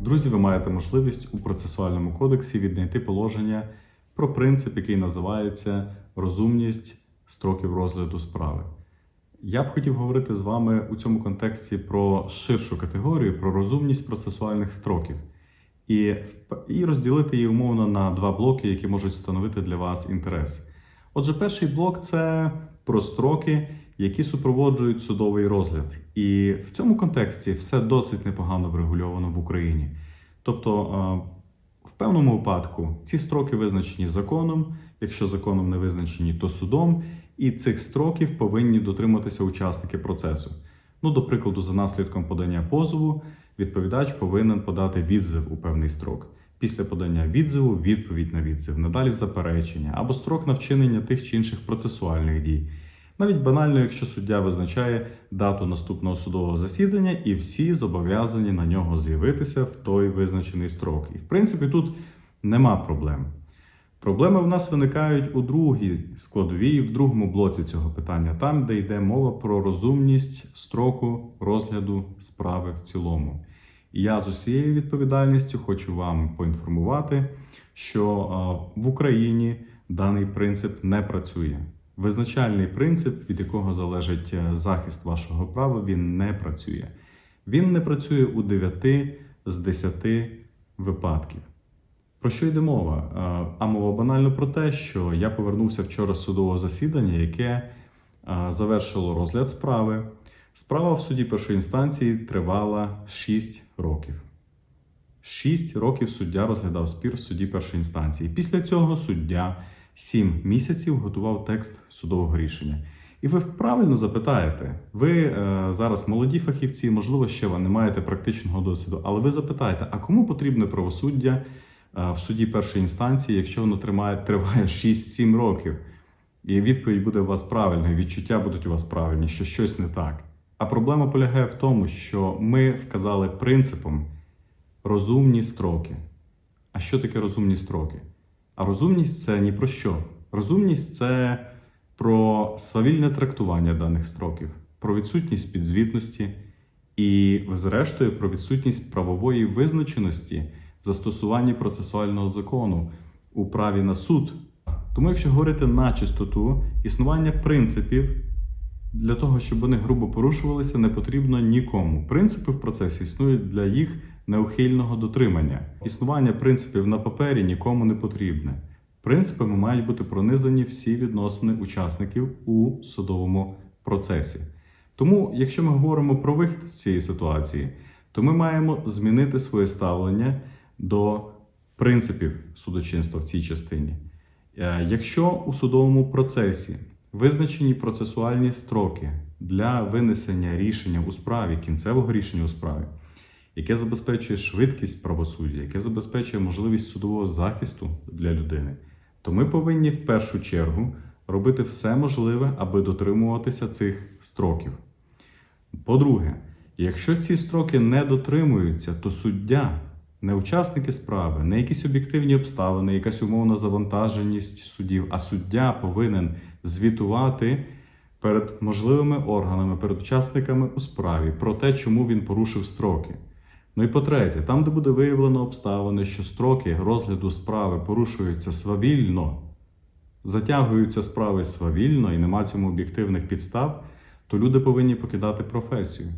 Друзі, ви маєте можливість у процесуальному кодексі віднайти положення про принцип, який називається розумність строків розгляду справи. Я б хотів говорити з вами у цьому контексті про ширшу категорію, про розумність процесуальних строків, і, і розділити її умовно на два блоки, які можуть становити для вас інтерес. Отже, перший блок це про строки, які супроводжують судовий розгляд. І в цьому контексті все досить непогано врегульовано в Україні. Тобто, е, в певному випадку ці строки визначені законом, якщо законом не визначені, то судом, і цих строків повинні дотриматися учасники процесу. Ну, до прикладу, за наслідком подання позову, відповідач повинен подати відзив у певний строк. Після подання відзиву відповідь на відзив, надалі заперечення або строк на вчинення тих чи інших процесуальних дій. Навіть банально, якщо суддя визначає дату наступного судового засідання, і всі зобов'язані на нього з'явитися в той визначений строк. І в принципі тут нема проблем. Проблеми в нас виникають у другій складовій, в другому блоці цього питання, там, де йде мова про розумність строку розгляду справи в цілому. І я з усією відповідальністю хочу вам поінформувати, що е, в Україні даний принцип не працює. Визначальний принцип, від якого залежить е, захист вашого права, він не працює. Він не працює у 9 з 10 випадків. Про що йде мова? Е, А мова банально про те, що я повернувся вчора з судового засідання, яке е, завершило розгляд справи. Справа в суді першої інстанції тривала 6 років. 6 років суддя розглядав спір в суді першої інстанції. Після цього суддя 7 місяців готував текст судового рішення. І ви правильно запитаєте, ви е, зараз молоді фахівці, можливо, ще ви не маєте практичного досвіду, але ви запитаєте, а кому потрібне правосуддя е, в суді першої інстанції, якщо воно тримає, триває 6-7 років? І відповідь буде у вас правильною, відчуття будуть у вас правильні, що щось не так. А проблема полягає в тому, що ми вказали принципом розумні строки. А що таке розумні строки? А розумність це ні про що. Розумність це про свавільне трактування даних строків, про відсутність підзвітності і, зрештою, про відсутність правової визначеності в застосуванні процесуального закону у праві на суд. Тому, якщо говорити на чистоту, існування принципів для того, щоб вони грубо порушувалися, не потрібно нікому. Принципи в процесі існують для їх неухильного дотримання. Існування принципів на папері нікому не потрібне. Принципами мають бути пронизані всі відносини учасників у судовому процесі. Тому, якщо ми говоримо про вихід з цієї ситуації, то ми маємо змінити своє ставлення до принципів судочинства в цій частині. Е, Якщо у судовому процесі визначені процесуальні строки для винесення рішення у справі, кінцевого рішення у справі, яке забезпечує швидкість правосуддя, яке забезпечує можливість судового захисту для людини, то ми повинні в першу чергу робити все можливе, аби дотримуватися цих строків. По-друге, якщо ці строки не дотримуються, то суддя, не учасники справи, не якісь об'єктивні обставини, якась умовна завантаженість судів, а суддя повинен звітувати перед можливими органами, перед учасниками у справі про те, чому він порушив строки. Ну і по-третє, там, де буде виявлено обставини, що строки розгляду справи порушуються свавільно, затягуються справи свавільно і нема цьому об'єктивних підстав, то люди повинні покидати професію.